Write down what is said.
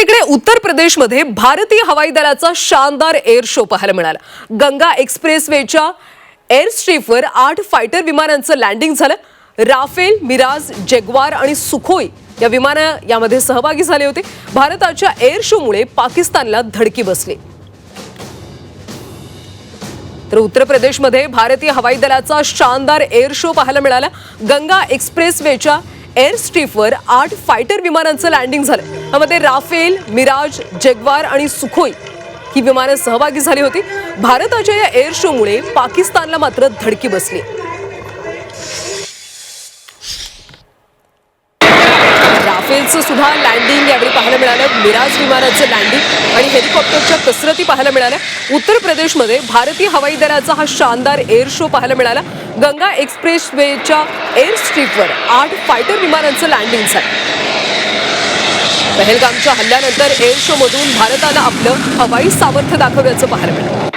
तिकडे उत्तर प्रदेशमध्ये भारतीय हवाई दलाचा शानदार एअर शो पाहायला मिळाला. गंगा एक्सप्रेसवेच्या एअर स्ट्रीपवर आठ फायटर विमानांचं लँडिंग झालं. राफेल मिराज जेग्वार आणि सुखोई या विमानं यामध्ये सहभागी झाले होते. भारताच्या एअर शोमुळे पाकिस्तानला धडकी बसली. तर उत्तर प्रदेशमध्ये भारतीय हवाई दलाचा शानदार एअर शो पाहायला मिळाला. गंगा एक्सप्रेसवेच्या एअर स्ट्रीपवर आठ फायटर विमानांचं लँडिंग झालं. त्यामध्ये राफेल मिराज जगवार आणि सुखोई ही विमानं सहभागी झाली होती. भारताच्या या एअर शोमुळे पाकिस्तानला मात्र धडकी बसली. विमानाचं सुद्धा लँडिंग यावेळी पाहायला मिळालं. मिराज विमानाचं लँडिंग आणि हेलिकॉप्टरच्या कसरती पाहायला मिळाल्या. उत्तर प्रदेशमध्ये भारतीय हवाई दलाचा हा शानदार एअर शो पाहायला मिळाला. गंगा एक्सप्रेस वेच्या एअर स्ट्रीपवर आठ फायटर विमानांचं लँडिंग झालं. पहलगामच्या हल्ल्यानंतर एअर शो मधून भारतानं आपलं हवाई सामर्थ्य दाखवल्याचं पाहायला मिळालं.